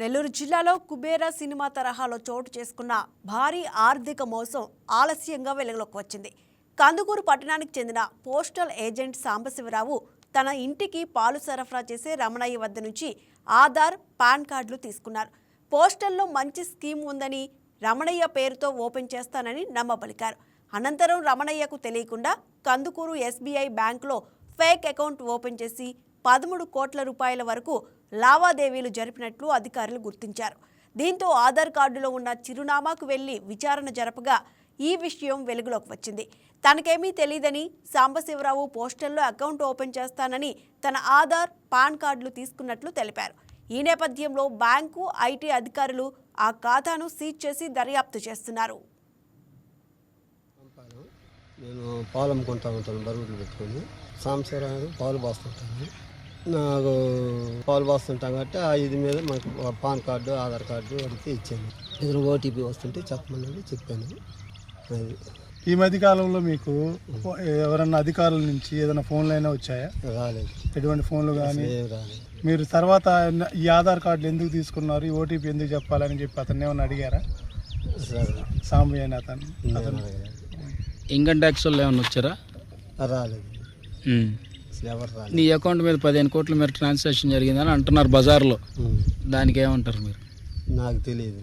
నెల్లూరు జిల్లాలో కుబేరా సినిమా తరహాలో చోటు చేసుకున్న భారీ ఆర్థిక మోసం ఆలస్యంగా వెలుగులోకి వచ్చింది. కందుకూరు పట్టణానికి చెందిన పోస్టల్ ఏజెంట్ సాంబశివరావు తన ఇంటికి పాలు సరఫరా చేసే రమణయ్య వద్ద నుంచి ఆధార్ పాన్ కార్డులు తీసుకున్నారు. పోస్టల్లో మంచి స్కీమ్ ఉందని రమణయ్య పేరుతో ఓపెన్ చేస్తానని నమ్మబలికారు అనంతరం రమణయ్యకు తెలియకుండా కందుకూరు ఎస్బీఐ బ్యాంకులో ఫేక్ అకౌంట్ ఓపెన్ చేసి పదమూడు కోట్ల రూపాయల వరకు లావాదేవీలు జరిపినట్లు అధికారులు గుర్తించారు. దీంతో ఆధార్ కార్డులో ఉన్న చిరునామాకు వెళ్ళి విచారణ జరపగా ఈ విషయం వెలుగులోకి వచ్చింది. తనకేమీ తెలియదని సాంబశివరావు పోస్టల్లో అకౌంట్ ఓపెన్ చేస్తానని తన ఆధార్ పాన్ కార్డులు తీసుకున్నట్లు తెలిపారు. ఈ నేపథ్యంలో బ్యాంకు ఐటీ అధికారులు ఆ ఖాతాను సీజ్ చేసి దర్యాప్తు చేస్తున్నారు. నేను పాలు అమ్ముకుంటా ఉంటాను బరువులు పెట్టుకొని సాంబశివరావు పాలు పోస్తుంటాను నాకు పాలు పోస్తుంటాం కాబట్టి ఆ ఇది మీద మాకు పాన్ కార్డు ఆధార్ కార్డు అడిగితే ఇచ్చాను. ఎదురు ఓటీపీ వస్తుంటే చెప్పమన్నది చెప్పాను. అది. ఈ మధ్య కాలంలో మీకు ఎవరన్నా అధికారుల నుంచి ఏదైనా ఫోన్లు అయినా వచ్చాయా? రాలేదు. ఎటువంటి ఫోన్లు కానీ రాలేదు. మీరు తర్వాత ఈ ఆధార్ కార్డులు ఎందుకు తీసుకున్నారు? ఈ ఓటీపీ ఎందుకు చెప్పాలని చెప్పి అతన్ని ఏమన్నా అడిగారా? సాంబయ్య అని అతను అతను. ఇన్కమ్ ట్యాక్స్ వాళ్ళు ఏమైనా వచ్చారా? రాలేదు. నీ అకౌంట్ మీద పదిహేను కోట్లు మీరు ట్రాన్సాక్షన్ జరిగిందని అంటున్నారు బజార్లో. దానికి ఏమంటారు మీరు? నాకు తెలియదు.